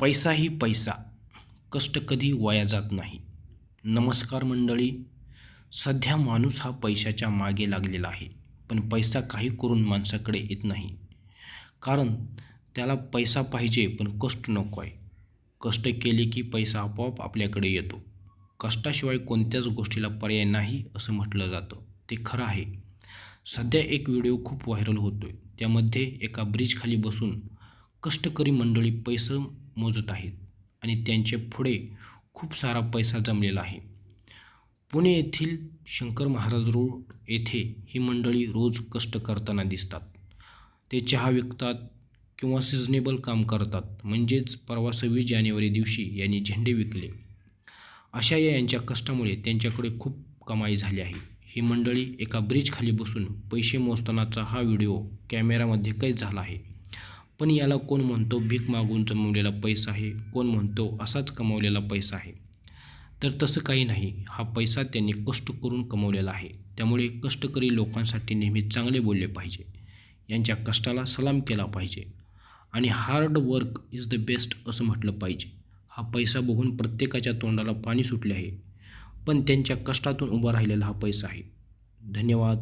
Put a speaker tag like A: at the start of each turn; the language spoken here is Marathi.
A: पैसाही पैसा. कष्ट कधी वाया जात नाही. नमस्कार मंडळी. सध्या माणूस हा पैशाच्या मागे लागलेला आहे. पण पैसा काही करून माणसाकडे येत नाही. कारण त्याला पैसा पाहिजे पण कष्ट नको आहे. कष्ट केले की पैसा आपोआप आपल्याकडे येतो. कष्टाशिवाय कोणत्याच गोष्टीला पर्याय नाही असं म्हटलं जातं. ते खरं आहे. सध्या एक व्हिडिओ खूप व्हायरल होतो आहे त्यामध्ये एका ब्रिजखाली बसून कष्टकरी मंडळी पैसे मोजत आहेत आणि त्यांचे पुढे खूप सारा पैसा जमलेला आहे. पुणे येथील शंकर महाराज रोड येथे ही मंडळी रोज कष्ट करताना दिसतात. ते चहा विकतात किंवा सिजनेबल काम करतात. म्हणजेच परवा सव्वीस जानेवारी दिवशी यांनी झेंडे विकले. अशा या यांच्या कष्टामुळे त्यांच्याकडे खूप कमाई झाली आहे. ही मंडळी एका ब्रिजखाली बसून पैसे मोजतानाचा हा व्हिडिओ कॅमेरामध्ये कैद झाला आहे. पण याला कोण म्हणतो भीक मागून जमवलेला पैसा आहे? कोण म्हणतो असाच कमवलेला पैसा आहे? तर तसं काही नाही. हा पैसा त्यांनी कष्ट करून कमवलेला आहे. त्यामुळे कष्टकरी लोकांसाठी नेहमी चांगले बोलले पाहिजे. यांच्या कष्टाला सलाम केला पाहिजे. आणि hard work is the best असं म्हटलं पाहिजे. हा पैसा बघून प्रत्येकाच्या तोंडाला पाणी सुटले आहे. पण त्यांच्या कष्टातून उभा राहिलेला हा पैसा आहे. धन्यवाद.